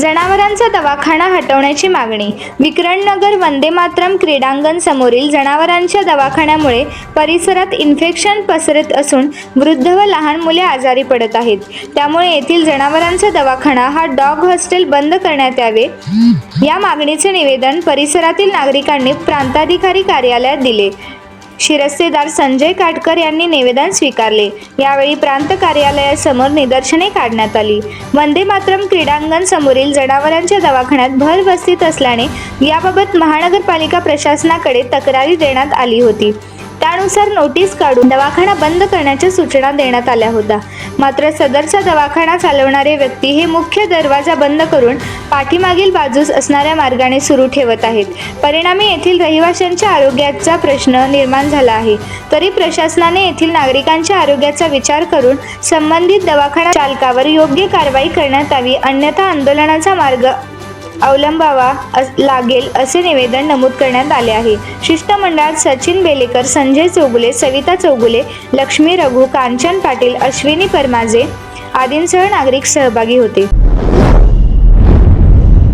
जनावरांचा दवाखाना हटवण्याची मागणी. विक्रमनगर वंदे मातरम क्रीडांगण समोरील जनावरांच्या दवाखान्यामुळे परिसरात इन्फेक्शन पसरत असून वृद्ध व लहान मुले आजारी पडत आहेत. त्यामुळे येथील जनावरांचा दवाखाना हा डॉग हॉस्टेल बंद करण्यात यावे. या मागणीचे निवेदन परिसरातील नागरिकांनी प्रांताधिकारी कार्यालयात दिले. शिरस्तेदार संजय काटकर यांनी निवेदन स्वीकारले. यावेळी प्रांत कार्यालयासमोर निदर्शने काढण्यात आली. वंदे मातरम क्रीडांगण समोरील जनावरांच्या दवाखान्यात भर बसतीत असल्याने याबाबत महानगरपालिका प्रशासनाकडे तक्रारी देण्यात आली होती. त्यानुसार नोटीस काढून दवाखाना बंद करण्याच्या सूचना देण्यात आल्या होत्या. मात्र सदरचा दवाखाना चालवणारे व्यक्ती हे मुख्य दरवाजा बंद करून पाठीमागील बाजूस असणाऱ्या मार्गाने सुरू ठेवत आहेत. परिणामी येथील रहिवाशांच्या आरोग्याचा प्रश्न निर्माण झाला आहे. तरी प्रशासनाने येथील नागरिकांच्या आरोग्याचा विचार करून संबंधित दवाखाना चालकावर योग्य कारवाई करण्यात यावी अन्यथा आंदोलनाचा मार्ग अवलंबावा अस- लागेल असे निवेदन नमूद करण्यात आले आहे. शिष्टमंडळात सचिन बेलेकर संजय चौगुले सविता चौगुले लक्ष्मी रघु कांचन पाटील अश्विनी परमाजे आदींसह नागरिक सहभागी होते.